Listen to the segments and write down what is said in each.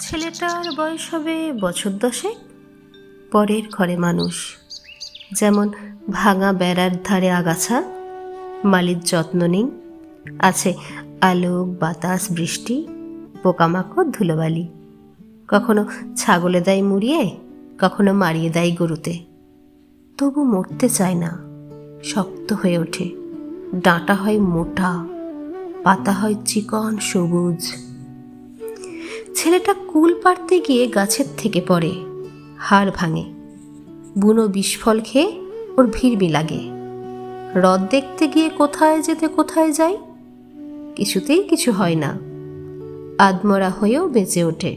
ছেলেটার বয়স হবে বছর দশেক, পরের ঘরে মানুষ। যেমন ভাঙা বেড়ার ধারে আগাছা, মালির যত্ন নেই আছে আলোক বাতাস, বৃষ্টি, পোকামাকড়, ধুলোবালি। কখনো ছাগলে দেয় মুড়িয়ে, কখনো মারিয়ে দেয় গরুতে। তবু মরতে চায় না, শক্ত হয়ে ওঠে। ডাঁটা হয় মোটা, পাতা হয় চিকন সবুজ। ছেলেটা কুল পাড়তে গিয়ে গাছের থেকে পড়ে, হাড় ভাঙে। বুনো বিষফল খেয়ে ওর ভিড়বি লাগে হ্রদ দেখতে গিয়ে কোথায় যেতে কোথায় যায়, কিছুতেই কিছু হয় না। আদমরা হয়েও বেঁচে ওঠে,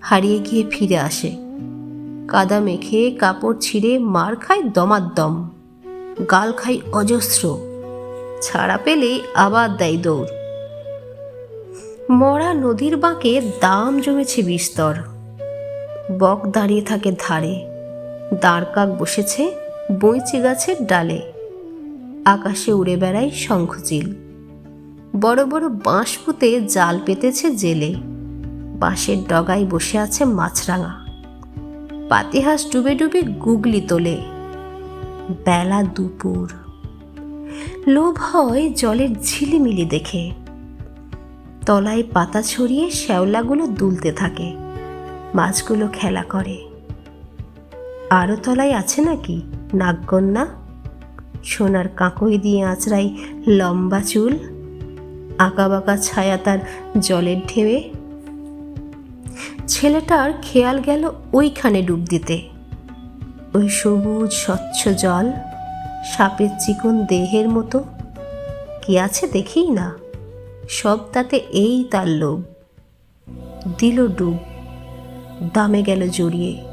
হারিয়ে গিয়ে ফিরে আসে। কাদা মেখে কাপড় ছিঁড়ে মার খায় দমাদ্দম, গাল খায় অজস্র, ছাড়া পেলেই আবার দেয় দৌড়। মরা নদীর বাঁকে দাম জমেছে বিস্তর। বক দাঁড়িয়ে থাকে ধারে দাঁড়কাক বসেছে বইচি গাছের ডালে। আকাশে উড়ে বেড়ায় শঙ্খচিল। বড় বড় বাঁশ পুঁতে জাল পেতেছে জেলে। বাঁশের ডগায় বসে আছে মাছরাঙা। পাতিহাস ডুবে ডুবে গুগলি তোলে। বেলা দুপুর। লোভ হয় জলের ঝিলিমিলি দেখে। তলায় পাতা ছড়িয়ে শ্যাওলাগুলো দুলতে থাকে। মাছগুলো খেলা করে। আরও তলায় আছে নাকি নাগকন্যা? সোনার কাঁকই দিয়ে আঁচড়াই লম্বা চুল। আঁকা বাঁকা ছায়া তার জলের ঢেউয়ে। ছেলেটার খেয়াল গেল ওইখানে ডুব দিতে। ওই সবুজ, স্বচ্ছ জল, সাপের চিকন দেহের মতো। কি আছে দেখেই না। সব তাতে এই তার লোভ। দিল ডুব, দামে গেল জড়িয়ে।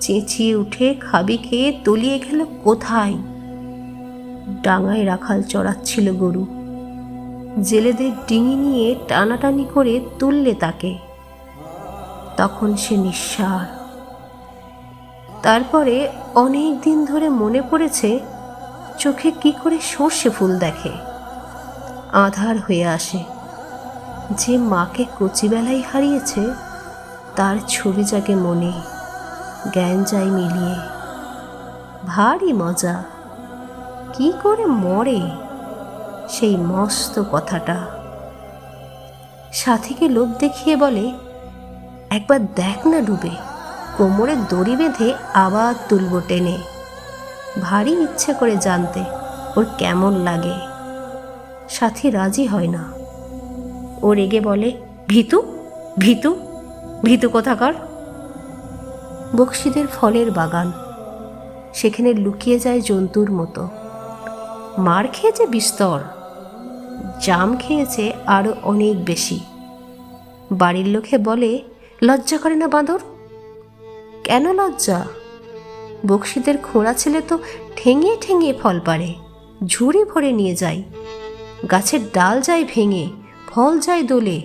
চেঁচিয়ে উঠে খাবি খেয়ে তলিয়ে গেল কোথায়? ডাঙায় রাখাল চড়াচ্ছিল গরু। জেলেদের ডিঙি নিয়ে টানাটানি করে তুললে তাকে। তখন সে নিঃসার। তারপরে অনেক দিন ধরে মনে পড়েছে, চোখে কি করে সর্ষে ফুল দেখে। আধার হয়ে আসে। যে মাকে কচিবেলায় হারিয়েছে, তার ছবি জাগে মনে, জ্ঞান যায় মিলিয়ে। ভারী মজা, কি করে মরে সেই মস্ত কথাটা। সাথীকে লোভ দেখিয়ে বলে, একবার দেখ না ডুবে, কোমরে দড়ি বেঁধে আবার তুলব টেনে। ভারী ইচ্ছে করে জানতে ওর কেমন লাগে। সাথী রাজি হয় না। ও রেগে বলে, ভিতু? ভিতু? ভিতু কোথাকার? বক্সিদের ফলের বাগান। সেখানে লুকিয়ে যায় জন্তুর মতো। মার খেয়েছে বিস্তর, জাম খেয়েছে আরও অনেক বেশি। বাড়ির লোকে বলে, লজ্জা করে না বাঁদর? কেন লজ্জা? বক্সিদের খোঁড়া ছেলে তো ঠেঙিয়ে ঠেঙিয়ে ফল পারে ঝুড়ি ভরে নিয়ে যায়। গাছের ডাল যায় ভেঙে, ফল যায় দোলে।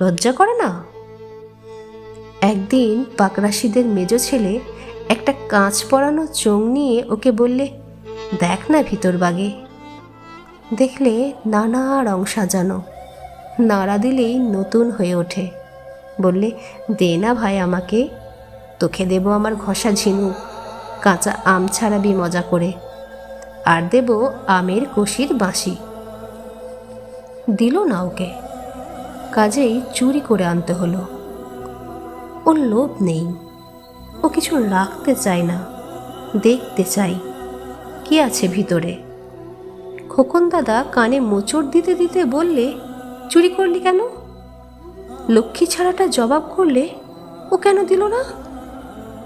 লজ্জা করে না? একদিন পাকরাশিদের মেজ ছেলে একটা কাঁচ পরানো চোং নিয়ে ওকে বললে, দেখ না ভিতর বাগে। দেখলে নানা রং সাজানো। নাড়া দিলেই নতুন হয়ে ওঠে। বললে, দে না ভাই আমাকে। তোকে দেব আমার ঘষা ঝিনুক, কাঁচা আম ছাড়াবি মজা করে। আর দেব আমের কষির বাঁশি। দিল না ওকে। কাজেই চুরি করে আনতে হলো। ওর লোভ নেই। ও কিছু রাখতে চায় না। দেখতে চাই। কি আছে ভিতরে? খোকন দাদা কানে মোচড় দিতে দিতে বললে, চুরি করলি কেন? লক্ষ্মী ছাড়াটা জবাব করলে, ও কেন দিল না?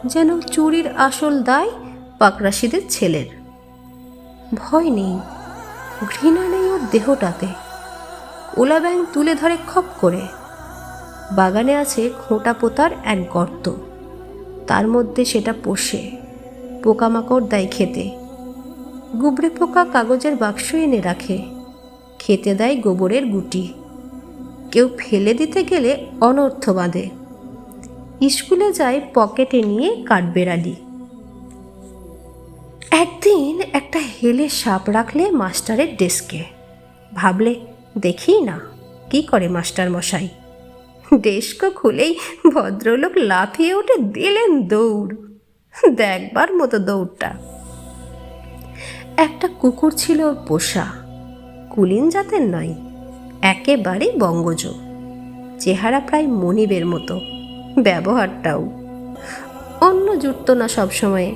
যেন চুরির আসল দায় পাকরাশিদের ছেলের। ভয় নেই। ঘৃণা নেই ওর দেহটাতে। ওলা ব্যাং তুলে ধরে খপ করে। বাগানে আছে খোঁটা পোতার এক গর্ত। তার মধ্যে সেটা পোষে, পোকামাকড় দেয় খেতে। গুবরে পোকা কাগজের বাক্স এনে রাখে, খেতে দেয় গোবরের গুটি। কেউ ফেলে দিতে গেলে অনর্থ বাঁধে। স্কুলে যায় পকেটে নিয়ে কাঠবেড়ালি। একদিন একটা হেলে সাপ রাখলে মাস্টারের ডেস্কে। ভাবলে দেখি না, কি করে মাস্টার মশাই ডেস্কো খুলেই ভদ্রলোক লাফিয়ে উঠে দিলেন দৌড়। দেখবার মতো দৌড়টা। একটা কুকুর ছিল পোষা, কুলিন জাতের নয় একেবারেই বঙ্গজ। চেহারা প্রায় মনিবের মতো, ব্যবহারটাও। অন্য জুটত না সবসময়ে,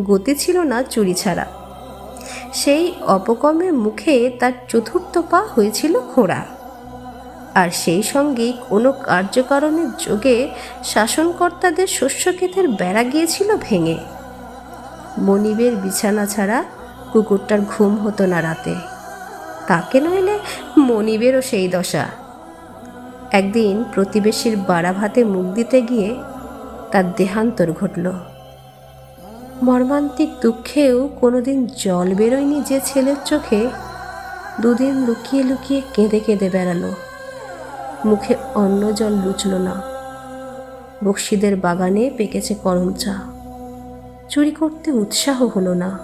গতি ছিল না চুরি ছাড়া। সেই অপকর্মের মুখে তার চতুর্থ পা হয়েছিল খোঁড়া আর সেই সঙ্গেই কোনো কার্যকারণের যোগে শাসনকর্তাদের শস্যক্ষেতের বেড়া গিয়েছিল ভেঙে। মনিবের বিছানা ছাড়া কুকুরটার ঘুম হতো না রাতে। তাকে নইলে মনিবেরও সেই দশা। একদিন প্রতিবেশীর বাড়া ভাতে মুখ দিতে গিয়ে তার দেহান্তর ঘটল। মর্মান্তিক দুঃখেও কোনোদিন জল বেরোয়নি যে ছেলের চোখে। দুদিন লুকিয়ে লুকিয়ে কেঁদে কেঁদে বেড়ালো। মুখে অন্ন জল লুচল না। বক্সিদের বাগানে পেকেছে করম চা। চুরি করতে উৎসাহ হলো না।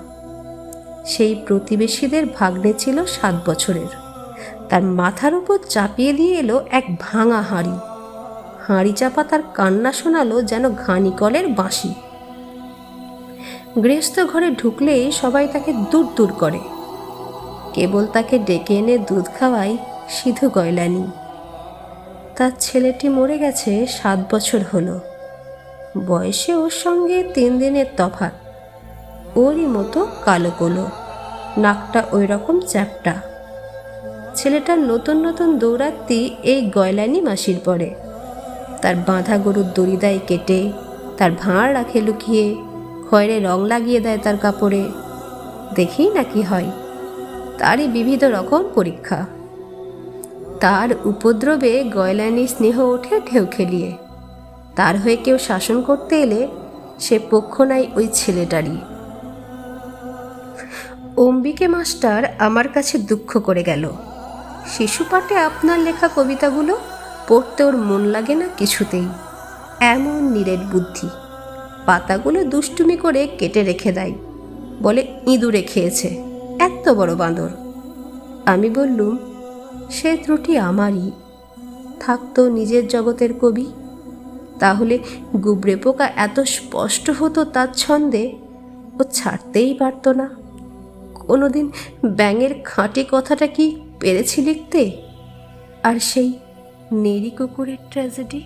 সেই প্রতিবেশীদের ভাগ্নে ছিল সাত বছরের। তার মাথার উপর চাপিয়ে দিয়ে এলো এক ভাঙা হাঁড়ি। হাঁড়ি চাপা তার কান্না শোনালো যেন ঘানি কলের বাঁশি। গৃহস্থ ঘরে ঢুকলেই সবাই তাকে দূর দূর করে। কেবল তাকে ডেকে এনে দুধ খাওয়াই সিধু গয়লানি তার ছেলেটি মরে গেছে সাত বছর হলো। বয়সে ওর সঙ্গে তিন দিনের তফাত ওরই মতো কালো কোলো। নাকটা ওই রকম চ্যাপটা। ছেলেটার নতুন নতুন দৌড়াত্তি এই গয়লানি মাসির পরে। তার বাঁধা গরুর দড়ি দেয় কেটে, তার ভাঁড় রাখে লুকিয়ে খয়েরে রং লাগিয়ে দেয় তার কাপড়ে। দেখেই না কি হয়। তারই বিবিধ রকম পরীক্ষা। তার উপদ্রবে গয়লানি স্নেহ ওঠে ঢেউ খেলিয়ে। তার হয়ে কেউ শাসন করতে এলে সে পক্ষ নাই ওই ছেলেটারই। অম্বিকে মাস্টার আমার কাছে দুঃখ করে গেল। শিশু পাঠে আপনার লেখা কবিতাগুলো পড়তে ওর মন লাগে না কিছুতেই। এমন নিরেট বুদ্ধি। পাতাগুলো দুষ্টুমি করে কেটে রেখে দেয়। বলে, ইঁদুরে খেয়েছে, এত বড় বাঁদর। আমি বললুম, সে ত্রুটি আমারই। থাকতো নিজের জগতের কবি। তাহলে গুবরে পোকা এত স্পষ্ট হতো তার ছন্দে ও ছাড়তেই পারতো না। কোনোদিন ব্যাঙের খাঁটি কথাটা কি পেরেছি লিখতে? আর সেই নেরি কুকুরের ট্র্যাজেডি